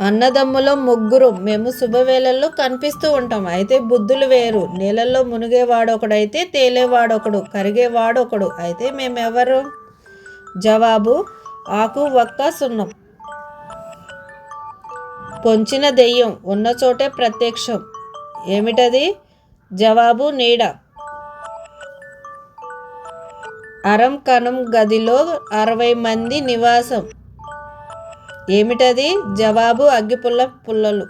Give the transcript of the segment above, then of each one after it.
అన్నదమ్ములో ముగ్గురు మేము శుభవేళల్లో కనిపిస్తూ ఉంటాం. అయితే బుద్ధులు వేరు. నీళ్ళల్లో మునిగేవాడొకడైతే తేలేవాడొకడు కరిగేవాడొకడు. అయితే మేమెవరు? జవాబు ఆకు ఒక్క సున్నం. పొంచిన దెయ్యం ఉన్న చోటే ప్రత్యక్షం. ఏమిటది? జవాబు నీడ. అరం కణం గదిలో అరవై మంది నివాసం. ఏమిటది? జవాబు అగ్గిపుల్ల పుల్లలు.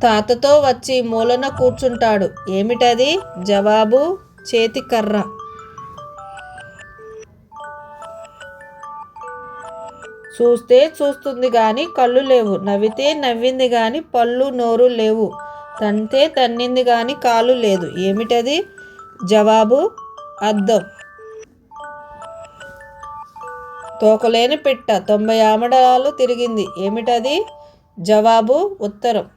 తాతతో వచ్చి మూలన కూర్చుంటాడు. ఏమిటది? జవాబు చేతి కర్ర చూస్తే చూస్తుంది కానీ కళ్ళు లేవు. నవ్వితే నవ్వింది కానీ పళ్ళు నోరు లేవు. తంతే తన్నింది కానీ కాలు లేదు. ఏమిటది? జవాబు అద్దం. తోకలేని పిట్ట తొంభై ఆమడలాలు తిరిగింది. ఏమిటది? జవాబు ఉత్తరం.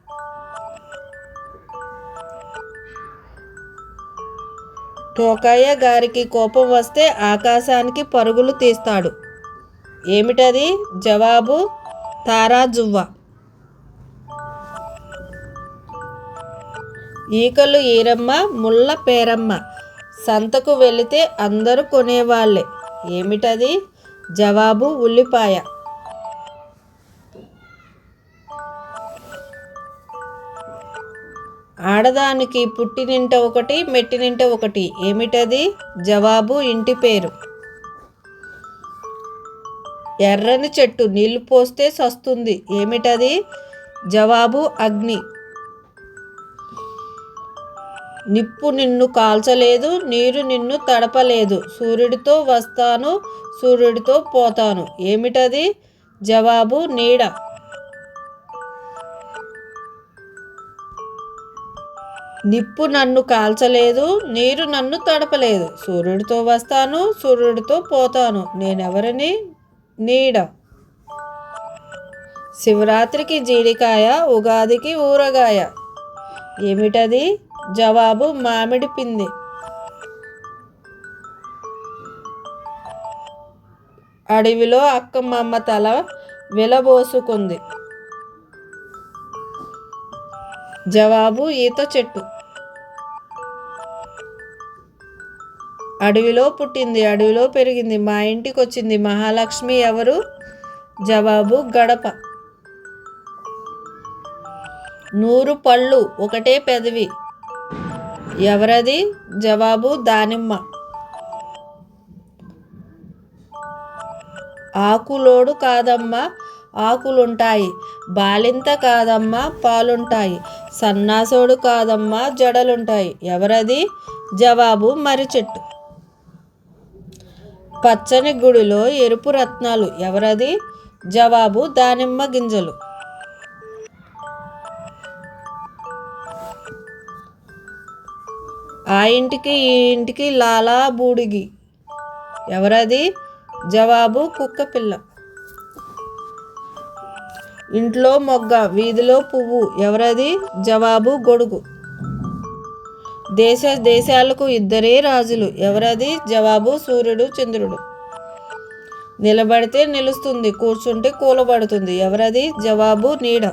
తోకయ్య గారికి కోపం వస్తే ఆకాశానికి పరుగులు తీస్తాడు. ఏమిటది? జవాబు తారాజువ్వ. ఈకలు ఈరమ్మ ముళ్ళ పేరమ్మ. సంతకు వెళితే అందరూ కొనేవాళ్ళే. ఏమిటది? జవాబు ఉల్లిపాయ. ఆడదానికి పుట్టినింట ఒకటి మెట్టినింట ఒకటి. ఏమిటది? జవాబు ఇంటి పేరు. ఎర్రని చెట్టు నీళ్ళు పోస్తే సస్తుంది. ఏమిటది? జవాబు అగ్ని. నిప్పు నిన్ను కాల్చలేదు నీరు నిన్ను తడపలేదు. సూర్యుడితో వస్తాను సూర్యుడితో పోతాను. ఏమిటది? జవాబు నీడ. నిప్పు నన్ను కాల్చలేదు నీరు నన్ను తడపలేదు. సూర్యుడితో వస్తాను సూర్యుడితో పోతాను. నేనెవరిని? నీడ. శివరాత్రికి జీడికాయ ఉగాదికి ఊరగాయ. ఏమిటది? జవాబు మామిడి పిండి. అడవిలో అక్కమ్మమ్మ తల విలబోసుకుంది. జవాబు ఈత చెట్టు. అడవిలో పుట్టింది అడవిలో పెరిగింది మా ఇంటికి వచ్చింది మహాలక్ష్మి ఎవరు? జవాబు గడప. నూరు పళ్ళు ఒకటే పెదవి. ఎవరది? జవాబు దానిమ్మ. ఆకులోడు కాదమ్మా ఆకులుంటాయి. బాలింత కాదమ్మా పాలుంటాయి. సన్నాసోడు కాదమ్మా జడలుంటాయి. ఎవరది? జవాబు మర్రి చెట్టు పచ్చని గుడిలో ఎరుపు రత్నాలు. ఎవరది? జవాబు దానిమ్మ గింజలు. ఆ ఇంటికి ఈ ఇంటికి లాలా బూడిగి. ఎవరది? జవాబు కుక్క పిల్ల. ఇంట్లో మొగ్గ వీధిలో పువ్వు. ఎవరది? జవాబు గొడుగు. దేశ దేశాలకు ఇద్దరే రాజులు. ఎవరది? జవాబు సూర్యుడు చంద్రుడు. నిలబడితే నిలుస్తుంది కూర్చుంటే కూలబడుతుంది. ఎవరది? జవాబు నీడ.